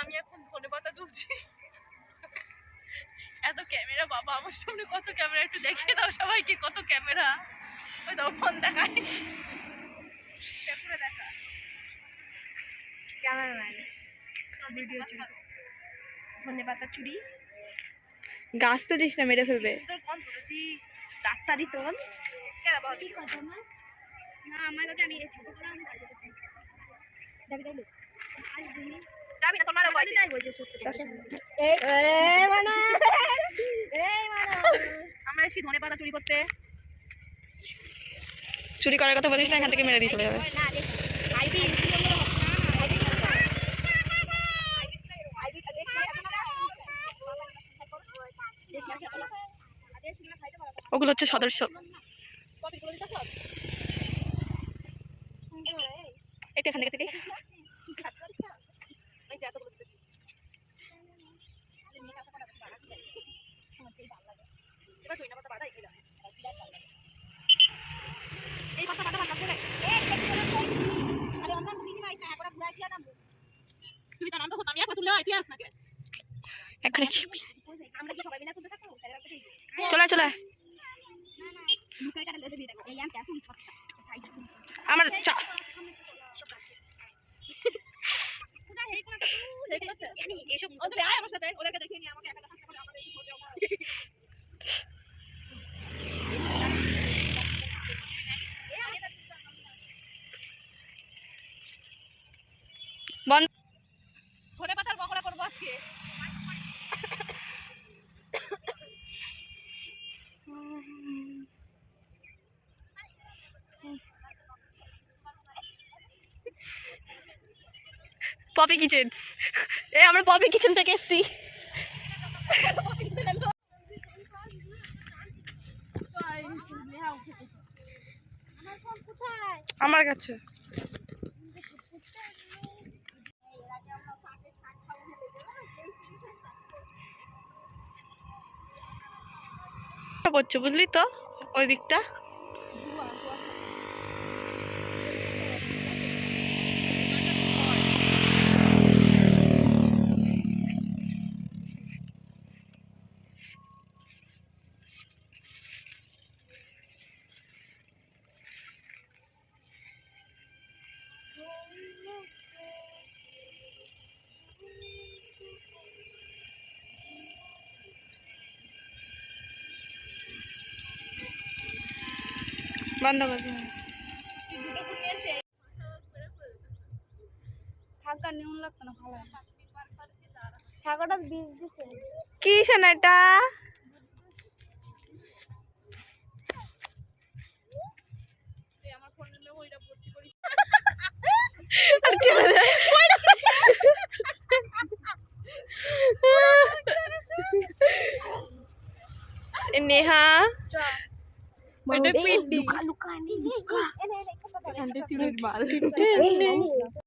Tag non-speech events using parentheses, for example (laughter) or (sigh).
আমি এখন ধনে পাতা তুলছি। এত ক্যামেরা বাবা আমার সামনে কত ক্যামেরা? একটু দেখিয়ে দাও সবাইকে কত ক্যামেরা। ওই দাও ফোন দেখায়। ক্যামেরা দেখা ক্যামেরাম্যান ভিডিও চুরি। ধনে পাতা চুরি। গাছ তো দিস না মেরে ফেলবে। ডাক্তারি তোল না আমার কাছে আমি যাবি বলছে এই মানে। এই মানে। আমরা ধনে পাতা চুরি করতে। চুরি করার কথা বলিস না এখান থেকে মেরে দিয়ে চলে যাবে। না আইবি ওগুলো হচ্ছে সদস্য। এটা এখান থেকে। এবার পাতা এই কথা কথা কথা করে আরে আমরা বুঝিনি ভাই না একবার ঘুরাই দিয়া দাম তুই তো আনন্দ হতো আমি তুলে তুই আস এখানে। আমরা কি সবাই মিলে থাকব? চলে চলে। চা এসব আয় আমার সাথে। ওদেরকে দেখিয়ে নিয়ে আমাকে একা পপি কিচেন (laughs) এ, আমরা পপি কিচেন থেকে এসেছি। আমার কাছে। করছে বুঝলি তো? ওই দিকটা। বন্ধ করে দিন। নিউন লাগতো না ভালো থাকাটা বীজ দিছে। কি সোনাটা আমার ফোন ওইটা ভর্তি করি আর চলে যায়। এ নেহা এটা পিডি লুকা